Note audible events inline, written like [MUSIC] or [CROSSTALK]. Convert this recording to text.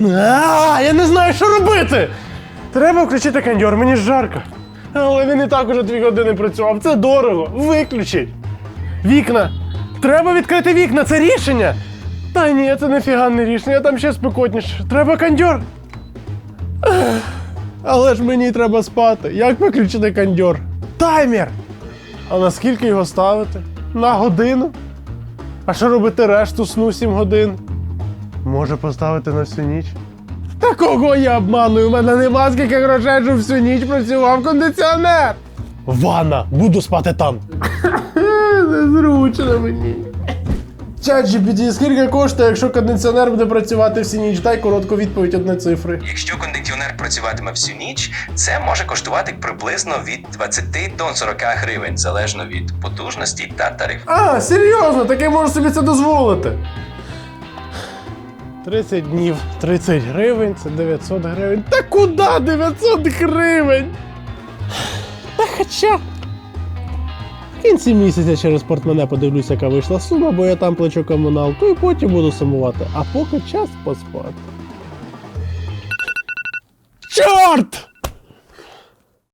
А, я не знаю, що робити. Треба включити кондьор, мені ж жарко. Але він і так уже дві години працював. Це дорого. Виключить. Вікна. Треба відкрити вікна, це рішення. Та ні, це не рішення, там ще спекотніше. Треба кондьор. Але ж мені треба спати. Як виключити кондьор? Таймер! А на скільки його ставити? На годину? А що робити решту сну 7 годин? Може поставити на всю ніч? Та кого я обманую? У мене нема скільки грошей, щоб всю ніч працював кондиціонер. Ванна, буду спати там. [LAUGHS] Незручно мені. Чат GPT, скільки коштує, якщо кондиціонер буде працювати всю ніч? Дай коротку відповідь одне цифри. Якщо кондиціонер працюватиме всю ніч, це може коштувати приблизно від 20 до 40 гривень, залежно від потужності та тарифу. А, серйозно, таке можу собі це дозволити. 30 днів, 30 гривень, це 900 гривень. Та куди 900 гривень? Та хоча. В кінці місяця через портмене подивлюся, яка вийшла сума, бо я там плачу комуналку і потім буду сумувати. А поки час поспати. Чорт!